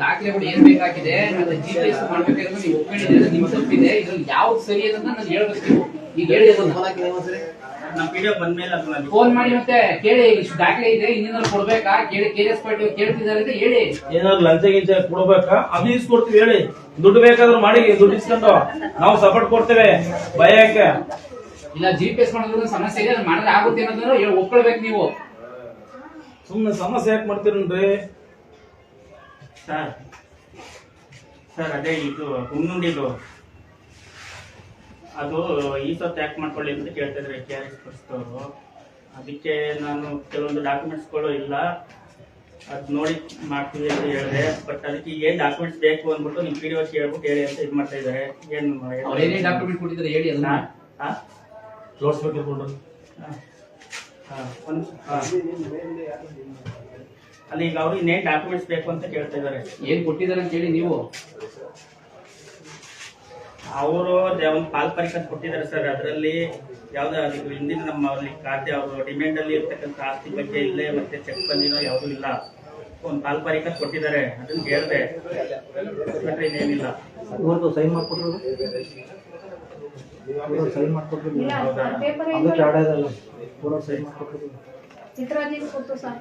ದಾಖಲೆಗಳು ಏನ್ ಬೇಕಾಗಿದೆ ಮಾಡ್ಬೇಕಾದ್ರೆ ನೀವು ಒಪ್ಕೊಂಡಿದ್ದೀರಾ ನಿಮ್ ತಪ್ಪಿದೆ ಇದ್ರಲ್ಲಿ ಯಾವ್ದು ಸರಿ ಅಂತ ನಾನು ಹೇಳ್ಬೇಕು. ನೀವು ಈಗ ಹೇಳಿ ಅದನ್ನ. ನಮ್ಮ ವಿಡಿಯೋ ಬಂದ್ಮೇಲೆ ಫೋನ್ ಮಾಡಿ. ಮತ್ತೆ ಕೇಳಿ ಇಷ್ಟು ದಾಖಲೆ ಇದೆ ಇನ್ನೇನಾದ್ರು ಕೊಡ್ಬೇಕಾ? ಕೇಳಿ ಕೆ ಎಸ್ ಪಾಟೀಲ್ ಕೇಳ್ತಿದ್ದಾರೆ ಅಂತ ಹೇಳಿ. ಏನಾದ್ರು ಲಂಚ ಗಿಂಚ ಕೊಡ್ಬೇಕಾ? ಅದು ಇಸ್ಕೊಡ್ತೀವಿ ಹೇಳಿ. ದುಡ್ಡು ಬೇಕಾದ್ರೂ ಮಾಡಿ ದುಡ್ಡು ಇಸ್ಕೊಂಡು ನಾವು ಸಪೋರ್ಟ್ ಕೊಡ್ತೇವೆ. ಭಯ ಯಾಕೆ? ಇಲ್ಲ ಜಿ ಪಿ ಎಸ್ ಮಾಡೋದ್ರ ಸಮಸ್ಯೆ ಇದೆ ಮಾಡಿದ್ರೆ ಆಗುತ್ತೆ ಅನ್ನೋದನ್ನ ಹೇಳ್- ಒಪ್ಕೊಳ್ಬೇಕು ನೀವು. ಸುಮ್ಮನೆ ಸಮಸ್ಯೆ ಯಾಕೆ ಮಾಡ್ತೀರನ್ರಿ? ಸರ್ ಸರ್ ಅದೇ ಇದು ಹುಣ್ಣುಂಡಿದು. ಅದು ಈ ಸತ್ತು ಯಾಕೆ ಮಾಡ್ಕೊಳ್ಳಿ ಅಂತ ಕೇಳ್ತಿದ್ರೆ ಕೆ ಆರ್ ಎಸ್ ಪಡಿಸಿದವರು ಅದಕ್ಕೆ ನಾನು ಕೆಲವೊಂದು ಡಾಕ್ಯುಮೆಂಟ್ಸ್ಗಳು ಇಲ್ಲ. ಅದು ನೋಡಿ ಮಾಡ್ತೀವಿ ಅಂತ ಹೇಳಿದೆ. ಬಟ್ ಅದಕ್ಕೆ ಏನು ಏನ್ ಡಾಕ್ಯುಮೆಂಟ್ಸ್ ಬೇಕು ಅಂದ್ಬಿಟ್ಟು ನಿಮ್ಮ ಪಿ ಡಿ ಹೇಳ್ಬಿಟ್ಟು ಹೇಳಿ ಅಂತ ಇದು ಮಾಡ್ತಾ ಇದ್ದಾರೆ. ಏನು ಅವ್ರು ಏನೇ ಡಾಕ್ಯುಮೆಂಟ್ ಕೊಟ್ಟಿದ್ದಾರೆ ಹೇಳಿ ಅದನ್ನ. ಹಾಂ ತೋರಿಸ್ಬೇಕು ಹಾಂ ಒಂದ್- ಹಾ. ಅಲ್ಲ ಈಗ ಅವ್ರಿಗೆ ಇನ್ನೇನ್ ಡಾಕ್ಯುಮೆಂಟ್ಸ್ ಬೇಕು ಅಂತ ಕೇಳ್ತಾ ಇದ್ದಾರೆ ಏನ್ ಕೊಟ್ಟಿದ್ದಾರೆ ಅಂತ ಹೇಳಿ ನೀವು? ಅವರು ಒಂದು ಪಾಲ್ ಪರೀಕ್ಷೆ ಕೊಟ್ಟಿದ್ದಾರೆ ಸರ್. ಅದರಲ್ಲಿ ಯಾವ್ದು ಅದಕ್ಕೆ ಹಿಂದಿನ ನಮ್ಮ ಅಲ್ಲಿ ಖಾತೆ ಅವರು ಡಿಮ್ಯಾಂಡ್ ಅಲ್ಲಿ ಇರ್ತಕ್ಕಂಥ ಆಸ್ತಿ ಬಗ್ಗೆ ಇಲ್ಲೇ ಮತ್ತೆ ಚೆಕ್ ಬಂದಿನೋ ಯಾವುದೂ ಇಲ್ಲ. ಒಂದು ಪಾಲ್ ಪರೀಕ್ಷೆ ಕೊಟ್ಟಿದ್ದಾರೆ. ಅದನ್ನ ಕೇಳಿದೆ. ಬಿಟ್ರೆ ಇನ್ನೇನಿಲ್ಲ. ಇವತ್ತು ಸೈನ್ ಮಾಡ್ಕೊಟ್ರು? ಇವತ್ತು ಸೈನ್ ಮಾಡ್ಕೊಟ್ರು? ಅದಕ್ಕೆ ಪೂರ ಸೈನ್ ಮಾಡ್ಕೊಟ್ರು? ಚಿತ್ರ ಕೊಟ್ಟು ಸರ್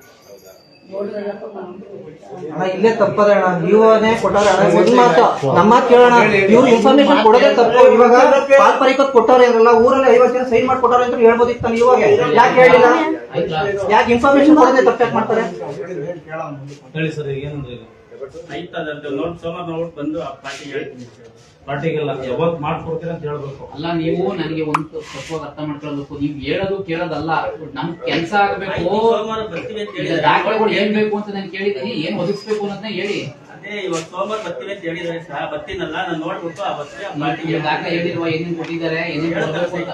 ಅಣ್ಣ ಇಲ್ಲೇ ತಪ್ಪದೆ ಅಣ್ಣ. ನೀವೇ ಕೊಟ್ಟಾರೆ ಅಣ್ಣ. ಒಂದ್ ಮಾತು ನಮ್ಮ ಮಾತು ಕೇಳೋಣ. ಇವ್ರು ಇನ್ಫಾರ್ಮೇಶನ್ ಕೊಡೋದೇ ತಪ್ಪು. ಇವಾಗ ಪಾಲ್ ಕೊಟ್ಟವ್ರೆ ಕೊಟ್ಟಾರೆ ಇರಲ್ಲ ಊರಲ್ಲಿ ಐವತ್ತು ಜನ ಸೈನ್ ಮಾಡ್ಕೊಟ್ಟಾರೆ ಅಂತ ಹೇಳ್ಬೋದಿತ್ತು ಇವಾಗ. ಯಾಕೆ ಹೇಳಿಲ್ಲ? ಯಾಕೆ ಇನ್ಫಾರ್ಮೇಶನ್ ಕೊಡೋದೇ ತಪ್ಪು ಯಾಕೆ ಮಾಡ್ತಾರೆ? ಹೇಳಿ ಸರ್ ಏನಂದ್ರೆ ಲೋನ್ ನೋಟ್ ಬಂದು ಆ ಪಾರ್ಟಿಗೆ ಹೇಳ್ತೀನಿ. ಪಾರ್ಟಿಗೆಲ್ಲ ಯಾವಾಗ ಮಾಡ್ಕೊಡ್ತೀರ ಅಂತ ಹೇಳ್ಬೇಕು ಅಲ್ಲ ನೀವು ನನಗೆ ಒಂದು ಸ್ವಲ್ಪ ಅರ್ಥ ಮಾಡ್ಕೊಳ್ಬೇಕು ನೀವು ಹೇಳೋದು ಕೇಳೋದಲ್ಲ ನಮ್ ಕೆಲಸ ಆಗ್ಬೇಕು ಸೋಮವಾರ ಬರ್ತೀವಿ ಅಂತ. ದಾಖಲೆಗಳು ಏನ್ ಬೇಕು ಅಂತ ನಾನು ಕೇಳಿದೀನಿ ಏನ್ ಒದಗಿಸ್ಬೇಕು ಅನ್ನೋದನ್ನ ಹೇಳಿ ಅದೇ ಇವಾಗ ಸೋಮವಾರ ಬರ್ತೀವಿ ಅಂತ ಬರ್ತೀನಲ್ಲ ನಾನು ನೋಡ್ಬಿಟ್ಟು ಆ ಬರ್ತೀವಿ ಆ ಪಾರ್ಟಿಗೆ ದಾಖಲೆ ಹೇಳಿಲ್ವಾ ಏನೇನ್ ಕೊಟ್ಟಿದ್ದಾರೆ ಏನೇನ್ ಅಂತ.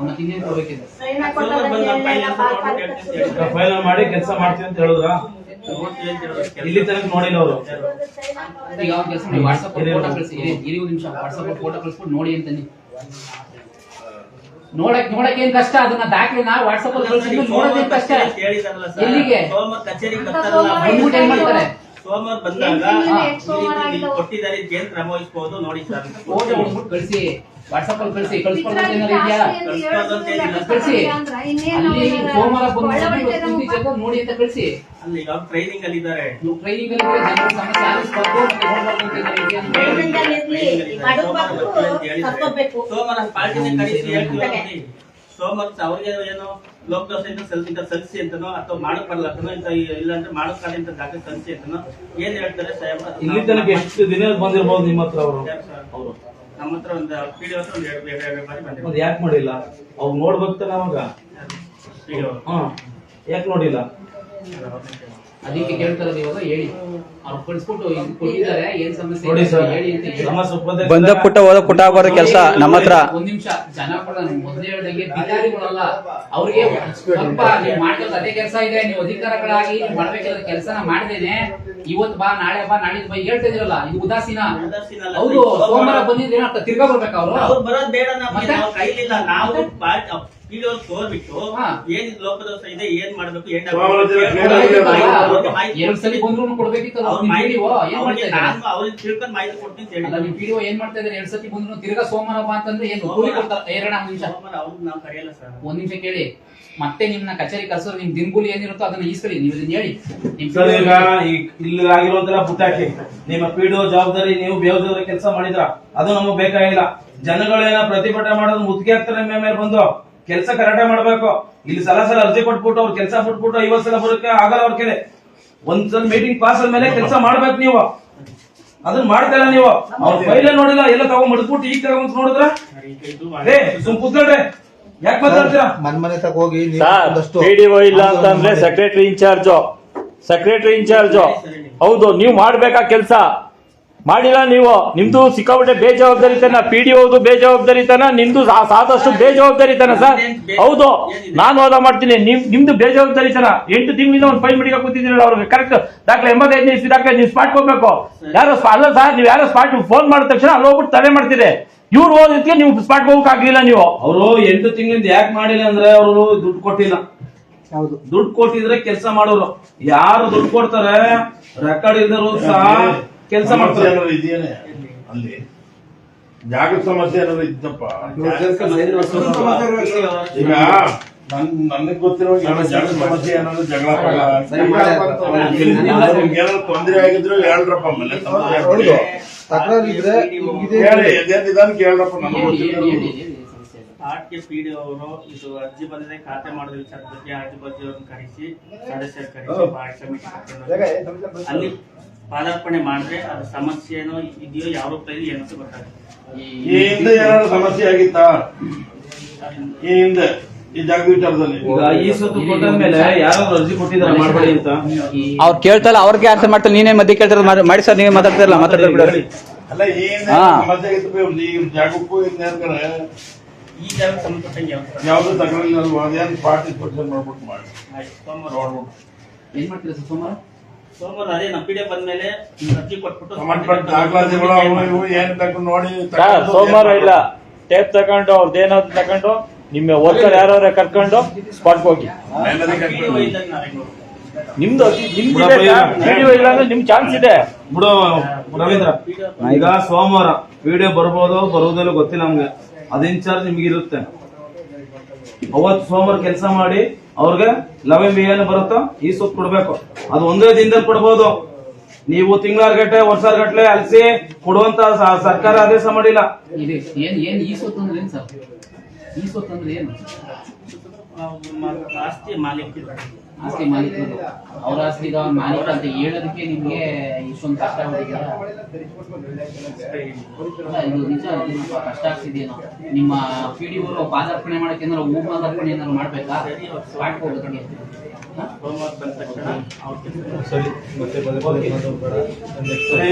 ಮತ್ತೆ ಇನ್ನೇನ್ ಕೊಡ್ಬೇಕಿದೆ. ಫೈನಲ್ ಮಾಡಿ ಕೆಲಸ ಮಾಡ್ತೀವಿ ನೋಡ್ತೀವಿ ಅಂತ ಹೇಳಿದ್ರು. ಇಲ್ಲಿ ತನಕ ನೋಡಿಲ್ಲ ಅವರು. ಯಾವ ಕೆಲಸ ಮಾಡಿ ವಾಟ್ಸಪ್ ಫೋಟೋ ಕಳಿಸಿ. ಇರಿ ಒಂದು ನಿಮಿಷ ವಾಟ್ಸಪ್ ಫೋಟೋ ಕಳಿಸ್ಬಿಟ್ಟು ನೋಡಿ ಅಂತಾನೆ ನೋಡಕ್ ನೋಡಕ್ ಏನ್ ಕಷ್ಟ? ಅದನ್ನ ದಾಖಲೆ ನಾ ವಾಟ್ಸಪ್ ಅಲ್ಲಿ ಕಳಿಸಿದ್ರೆ ನೋಡೋದೇನ್ ಕಷ್ಟ? ಎಲ್ಲಿಗೆ? ಸೋಮವಾರ ಕಚೇರಿಗೆ ಅಂತ ಬರ್ತಾರಲ್ಲ, ಸೋಮವಾರ ಮಾಡ್ತಾರೆ ಸೋಮವಾರ? ಬಂದಾಗ. ಕೊಟ್ಟಿದ್ದಾರೆ ಏನ್ ಕ್ರಮ ವಹಿಸಬಹುದು ನೋಡಿ ಸರ್. ಹೋಗಿ ಫೋಟೋ. ಕಳಿಸಿ. ವಾಟ್ಸಪ್ ಅಲ್ಲಿ ಕಳಿಸಿ ಕಳ್ಸ್ಕೊಳ್ಳೋದು ಇದೆಯಾ? ಕಳಿಸಿ. ಅಂದ್ರ ಅಲ್ಲಿ ಸೋಮವಾರ ಬಂದು ನೋಡಿ ಜೊತೆ ಅಂತ ಕಳಿಸಿ. ಅಲ್ಲಿ ಈಗ ಟ್ರೈನಿಂಗ್ ಅಲ್ಲಿ ಇದ್ದಾರೆ. ನೀವು ಟ್ರೈನಿಂಗ್ ಅಲ್ಲಿ ಇದ್ರೆ ಜನರ ಸಮಸ್ಯೆ ಮತ್ತೆ ಅಂತ. ಸೋಮವಾರ ಪಾರ್ಟಿನ ಕಳಿಸಿ ಹೇಳ್ತೀವಿ. ಸೋಮವಾರ ಅವ್ರಿಗೆ ಏನು ಲೋಕದೋಷದಿಂದ ಸಲ್ಲಿಸಿದ ಸಲ್ಲಿಸಿ ಅಂತನೋ ಅಥವಾ ಮಾಡಕ್ ಬರ್ಲಕ್ಕನೋ ಇಂತ ಇಲ್ಲಾಂದ್ರೆ ಮಾಡಕ್ ಅಂತ ದಾಖಲೆ ಸಲ್ಲಿಸಿ ಅಂತನೋ ಏನ್ ಹೇಳ್ತಾರೆ ಸಾಹೇಬ್ ಇಲ್ಲಿ ತನಕ ಎಷ್ಟು ದಿನ ಬಂದಿರ್ಬೋದು ನಿಮ್ಮ ಹತ್ರ ಅವರು? ಅವರು. ನಮ್ಮ ಹತ್ರ ಒಂದು ಪಿಡಿ ಹತ್ರ ಒಂದು ಎರಡು ಎರಡು ಬಾರಿ ಬಂದಿದೆ. ಮತ್ತೆ ಯಾಕೆ ಮಾಡಿಲ್ಲ ಅವ್ರು ನೋಡ್ಬೇಕು ತಾನೆ ಅವಾಗ. ಹಾ. ಯಾಕೆ ನೋಡಿಲ್ಲ? ಅದಕ್ಕೆ ಕೇಳ್ತಾರದು ಇವಾಗ ಹೇಳಿ. ಅವ್ರು ಕಳಿಸ್ಬಿಟ್ಟು ಇದು ಕೊಟ್ಟಿದ್ದಾರೆ ಏನ್ ಸಮಸ್ಯೆ ನೋಡಿ ಇದೆ ಸರ್ ಹೇಳಿ ಅಂತ ಹೇಳಿ. ಸಮಸ್ಯೆ ಉಪದೇಶ ಬಂದ ಪುಟ್ಟ ಹೋದ ಪುಟ್ಟ ಕೆಲಸ ನಮ್ಮ ಹತ್ರ. ಒಂದ್ ನಿಮಿಷ ಜನ ಕೂಡ ಮೊದಲೇ ಹೇಳ್ದಂಗೆ ಬಿಕಾರಿಗಳಲ್ಲ ಅವ್ರಿಗೆ ಸ್ವಲ್ಪ ನೀವು ಮಾಡ್ಕೊಳ್ಳೋದು ಅದೇ ಕೆಲಸ ಇದೆ ನೀವು ಅಧಿಕಾರಗಳಾಗಿ ನೀವು ಮಾಡ್ಬೇಕಾದ ಕೆಲಸನ ಮಾಡ್ದೇನೆ. ಇವತ್ ಬಾ ನಾಳೆ ಬಾ ನಾಳಿದ್ ಬಾ ಹೇಳ್ತಾ ಇದ್ರಲ್ಲ ಇದು ಉದಾಸೀನ. ಹೌದು ಸೋಮವಾರ ಬಂದಿದ್ರೆ ತಿರ್ಗಾ ಬರ್ಬೇಕು ಅವರು? ಅವ್ರು ಬರೋದ್ ಬೇಡ ನಮ್ಗೆ ಮತ್ತೆ? ನಾವು ಕೈಲಿಲ್ಲ. ನಾವು ಪಿಡಿಒ ತೋರ್ಬಿಟ್ಟು ಹಾ. ಏನ್ ಲೋಕದೋಷ ಇದೆ ಏನ್ ಮಾಡ್ಬೇಕು ಏನ್ ಎರಡ್ ಸಲ ಬಂದ್ರು ಕೊಡ್ಬೇಕಿತ್ತು ಅವ್ರ ಮಾಹಿತಿ ಏನ್ ಮಾಡ್ತಾ ನಾನು ಅವ್ರಿಗೆ ತಿಳ್ಕೊಂಡ್ ಮಾಹಿತಿ ಕೊಡ್ತೀನಿ ಅಂತ ಅಲ್ಲ ಹೇಳಿ ನಿಮ್ ಏನ್ ಮಾಡ್ತಾ ಇದ್ದಾರೆ? ಎರಡ್ ಸತಿ ಬಂದ್ರು ತಿರ್ಗಾ ಸೋಮವಾರ ಬಾ ಅಂತಂದ್ರೆ ಏನ್ ಕೂಲಿ ಕೊಡ್ತಾರೆ? ಏರಣ ಒಂದ್ ನಿಮಿಷ. ಸೋಮವಾರ ಅವ್ರಿಗೆ ನಾವು ಕರೆಯಲ್ಲ ಸರ್. ಒಂದ್ ನಿಮಿಷ ಕೇಳಿ. ಮತ್ತೆ ನಿಮ್ನ ಕಚೇರಿ ಕರ್ಸೋರು ನಿಮ್ ದಿನಗೂಲಿ ಏನಿರುತ್ತೋ ಅದನ್ನ ಈಸ್ಕೊಳ್ಳಿ. ನೀವು ಇದನ್ನ ಹೇಳಿ. ನಿಮ್ ಸರ್ ಈಗ ಈ ಇಲ್ಲಿ ಆಗಿರುವಂತೆಲ್ಲ ಪುಟ್ಟಾಕಿ. ನಿಮ್ಮ ಪಿಡಿಒ ಜವಾಬ್ದಾರಿ ನೀವು ಬೇಜವಾಬ್ದಾರಿ ಕೆಲಸ ಮಾಡಿದ್ರ. ಅದು ನಮಗ್ ಬೇಕಾಗಿಲ್ಲ. ಜನಗಳೇನ ಪ್ರತಿಭಟನೆ ಮಾಡೋದು ಮುತ್ತಿಗೆ ಹಾಕ್ತಾರೆ ನಿಮ್ಮ ಮೇಲೆ ಬಂದು. ಕೆಲಸ ಕರೆಕ್ಟ್ ಮಾಡ್ಬೇಕು. ಇಲ್ಲಿ ಸಲ ಸಲ ಅರ್ಜಿ ಕೊಟ್ಬಿಟ್ಟು ಅವ್ರ ಕೆಲಸ ಬಿಟ್ಬಿಟ್ಟು ಐವತ್ ಸಲ ಬರುತ್ತೆ ಆಗಲ್ಲ ಅವ್ರ ಕೆಲೆ. ಒಂದ್ಸಲ ಮೀಟಿಂಗ್ ಪಾಸ್ ಆದ್ಮೇಲೆ ಕೆಲಸ ಮಾಡ್ಬೇಕು ನೀವು. ಅದನ್ನ ಮಾಡ್ತಾರ ನೀವು? ಅವ್ರ ಫೈಲೇ ನೋಡಿಲ್ಲ ಎಲ್ಲ ತಗೊಂಡ್ ಮಡ್ಬಿಟ್ಟು ಈಗ ತಗೊಂಡ್ ನೋಡಿದ್ರ? ಏ ಸುಮ್ ಕೂತ್ಕೊಳ್ರಿ. ಯಾಕೆ ಮಾತಾಡ್ತೀರಾ? ಮನ್ ಮನೆ ತಗ ಹೋಗಿ ಪಿಡಿಒ ಇಲ್ಲ ಅಂತಂದ್ರೆ ಸೆಕ್ರೆಟರಿ ಇನ್ಚಾರ್ಜ್ ಸೆಕ್ರೆಟರಿ ಇನ್ಚಾರ್ಜ್ ಹೌದು ನೀವು ಮಾಡ್ಬೇಕಾ ಕೆಲಸ? ಮಾಡಿಲ್ಲ ನೀವು. ನಿಮ್ದು ಸಿಕ್ಕಾಪಟ್ಟೆ ಬೇಜವಾಬ್ದಾರಿತನ ಪಿ ಡಿ ಓದು ಬೇಜವಾಬ್ದಾರಿತನ ನಿಮ್ದು ಸಾ- ಸಾಕಷ್ಟು ಬೇಜವಾಬ್ದಾರಿತನ ಸರ್. ಹೌದು. ನಾನು ವಾದ ಮಾಡ್ತೀನಿ. ನಿಮ್ ನಿಮ್ದು ಬೇಜವಾಬ್ದಾರಿತನ. ಎಂಟು ತಿಂಗಳಿಂದ ಒಂದು ಫೈಲ್ ಮಡಿಕ ಕೂತಿದ್ದೀರಲ್ಲ ಅವ್ರಿಗೆ ಕರೆಕ್ಟ್ ದಾಖಲೆ ಎಂಬತ್ತೈದನೇ ಇಸ್ವಿ ದಾಖಲೆ ನೀವು ಸ್ಪಾಟ್ ಹೋಗ್ಬೇಕು ಯಾರು ಅಲ್ಲ ಸರ್ ನೀವು ಯಾರು ಸ್ಪಾಟ್ ಫೋನ್ ಮಾಡಿದ ತಕ್ಷಣ ಅಲ್ಲಿ ಹೋಗ್ಬಿಟ್ಟು ತಲೆ ಮಾಡ್ತೀರಿ ಇವ್ರು ಹೋದಕ್ಕೆ ನೀವು ಸ್ಪಾಟ್ ಹೋಗಕ್ ಆಗ್ಲಿಲ್ಲ ನೀವು. ಅವರು ಎಂಟು ತಿಂಗಳಿಂದ ಯಾಕೆ ಮಾಡಿಲ್ಲ ಅಂದ್ರೆ ಅವರು ದುಡ್ಡು ಕೊಟ್ಟಿಲ್ಲ. ಹೌದು. ದುಡ್ಡು ಕೊಟ್ಟಿದ್ರೆ ಕೆಲಸ ಮಾಡೋರು. ಯಾರು ದುಡ್ಡು ಕೊಡ್ತಾರೆ? ರೆಕಾರ್ಡ್ ಇಲ್ದರು ಸಹ. ಕೆಲಸ ಮಾಡ್ತಾರೆ. ಏನಾದ್ರು ಇದೆಯೇನೆ? ಅಲ್ಲಿ. ಜಾಗದ ಸಮಸ್ಯೆ ಏನಾದ್ರು ಇದ್ದಪ್ಪ ಈಗ ನನ್ ನನಗ್ ಗೊತ್ತಿರೋ ಜಾಗದ ಸಮಸ್ಯೆ ಏನಾದ್ರು ಜಗಳ ಏನಾದ್ರು ತೊಂದ್ರೆ ಆಗಿದ್ರು ಹೇಳ್ರಪ್ಪ ಆಮೇಲೆ ಹೇಳಿ ಎದೆ ನನಗೆ ಇಲ್ಲ. ಆರ್ಟಿ ಪಿ ಡಿ ಅವರು ಇದು ಅರ್ಜಿ ಬಂದಿದೆ ಖಾತೆ ಮಾಡೋದ್ರ ವಿಚಾರದ ಬಗ್ಗೆ ಬಗ್ಗೆ ಅವ್ರನ್ನ ಕರೆಸಿ ಸದಸ್ಯರು ಕರೆಸಿ ಕಮಿಟಿ ಅಲ್ಲಿ ಪಾದಾರ್ಪಣೆ ಮಾಡಿದ್ರೆ ಅದ್ರ ಸಮಸ್ಯೆ ಏನೋ ಇದೆಯೋ ಯಾವ ರೂಪದಲ್ಲಿ ಏನಂತ ಗೊತ್ತಾಗುತ್ತೆ. ಈ ಹಿಂದೆ ಏನಾದ್ರು ಸಮಸ್ಯೆ ಆಗಿತ್ತಾ? ಈ ಹಿಂದೆ ಈ ಜಾಗದ ವಿಚಾರದಲ್ಲಿ ಈಗ ಈ ಸುತ್ತು ಕೊಟ್ಟಾದ್ಮೇಲೆ ಯಾರು ಅರ್ಜಿ ಕೊಟ್ಟಿದ್ದಾರೆ ಮಾಡ್ಬೇಡಿ ಅಂತ. ಅವ್ರು ಕೇಳ್ತಲ್ಲ ಅವ್ರಿಗೆ ಅರ್ಥ ಮಾಡ್ತಾರೆ ನೀನೇ ಮಧ್ಯೆ ಕೇಳ್ತಾರ ಮಾಡಿ ಸರ್ ನೀವೇ ಮಾತಾಡ್ತಿರಲ್ಲ ಮಾತಾಡ್ತಾರೆ ಬಿಡೋರಿ ಅಲ್ಲ ಈ ಹಿಂದೆ ಹಾ. ಸಮಸ್ಯೆ ಆಗಿತ್ತು ಈ ಜಾಗಕ್ಕೂ ಹಿಂದೆ ಈ ಜಾಗ ಸಂಬಂಧಪಟ್ಟಂಗೆ ಯಾವ ತರ? ಯಾವ್ದು ತಗೊಳ್ಳಿಲ್ಲ ಅದೇನ್ ಪಾರ್ಟಿಸಿಪೇಷನ್ ಮಾಡ್ಬಿಟ್ಟು ಮಾಡಿ? ಆಯ್ತು, ಸೋಮವಾರ. ನೋಡ್ಬಿಟ್ಟು. ಏನ್ ಮಾಡ್ತೀರಾ ಸರ್ ಸೋಮವಾರ? ಸೋಮವಾರ ಅದೇ ನಮ್ಮ ಪಿಡಿಎಫ್ ಬಂದ್ಮೇಲೆ ಅರ್ಜಿ ಕೊಟ್ಬಿಟ್ಟು ಸರ್ ಸೋಮವಾರ ಇಲ್ಲ. ಟೇಪ್ ತಗೊಂಡು ಅವ್ರದ್ದು ಏನಾದ್ರು ತಗೊಂಡು ನಿಮ್ಮ ವರ್ಕರ್ ಯಾರು ಕರ್ಕೊಂಡು ಸ್ಪಾಟ್ ಹೋಗಿ. ನಿಮ್ದು ನಿಮ್ದು ಇಲ್ಲ ಅಂದ್ರೆ ನಿಮ್ ಚಾನ್ಸ್ ಇದೆ. ಬಿಡು ರವೀಂದ್ರ. ಈಗ ಸೋಮವಾರ ವಿಡಿಯೋ ಬರ್ಬೋದು ಬರುವುದಿಲ್ಲ ಗೊತ್ತಿಲ್ಲ ನಮ್ಗೆ. ಅದ್ ಇನ್ಚಾರ್ಜ್ ನಿಮ್ಗೆ ಇರುತ್ತೆ. ಅವತ್ತು ಸೋಮವಾರ ಕೆಲಸ ಮಾಡಿ ಅವ್ರಿಗೆ ನವೆಂಬರ್ ಏನು ಬರುತ್ತೋ ಈ ಸೊತ್ತು ಕೊಡ್ಬೇಕು. ಅದು ಒಂದೇ ದಿನದಲ್ಲಿ ಕೊಡ್ಬೋದು. ನೀವು ತಿಂಗ್ಳಾರುಗಟ್ಟಲೆ ವರ್ಷಗಟ್ಟಲೆ ಅಲ್ಸಿ ಕೊಡುವಂತ ಸರ್ಕಾರ ಆದೇಶ ಮಾಡಿಲ್ಲ. ಇದೆ ಏನ್ ಏನ್ ಈ ಸೊತ್ತು ಅಂದ್ರೆ ಏನ್ ಸರ್? ಈ ಸೊತ್ತು ಅಂದ್ರೆ ಏನು? ಅವ್ರು ಮ- ಆಸ್ತಿ ಮಾಲೀಕರು ಆಸ್ತಿ ಮಾಲೀಕರು. ಅವ್ರ ಆಸ್ತಿ ಅವ್ರ ಮಾಲೀಕ ಅಂತ ಹೇಳೋದಕ್ಕೆ ನಿಮ್ಗೆ ಇಷ್ಟೊಂದು ಕಷ್ಟ ಇದು ನಿಜ ಸ್ವಲ್ಪ ಕಷ್ಟ ಆಗ್ತಿದೆಯೇನೋ. ನಿಮ್ಮ ಪಿಡಿಒರು ಪಾದಾರ್ಪಣೆ ಮಾಡಕ್ಕೆ ಏನಾರು ಹೂ ಪಾದಾರ್ಪಣೆ ಏನಾರು ಮಾಡ್ಬೇಕಾ? ಮಾಡ್ಕೋಬೇಕು ಅವ್ರ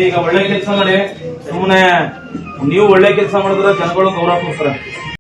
ಈಗ ಒಳ್ಳೆ ಕೆಲಸ ಮಾಡಿ. ಸುಮ್ಮನೆ ನೀವು ಒಳ್ಳೆ ಕೆಲಸ ಮಾಡಿದ್ರೆ ಜನಗಳು ಗೌರವ ಕೊಡ್ತಾರೆ.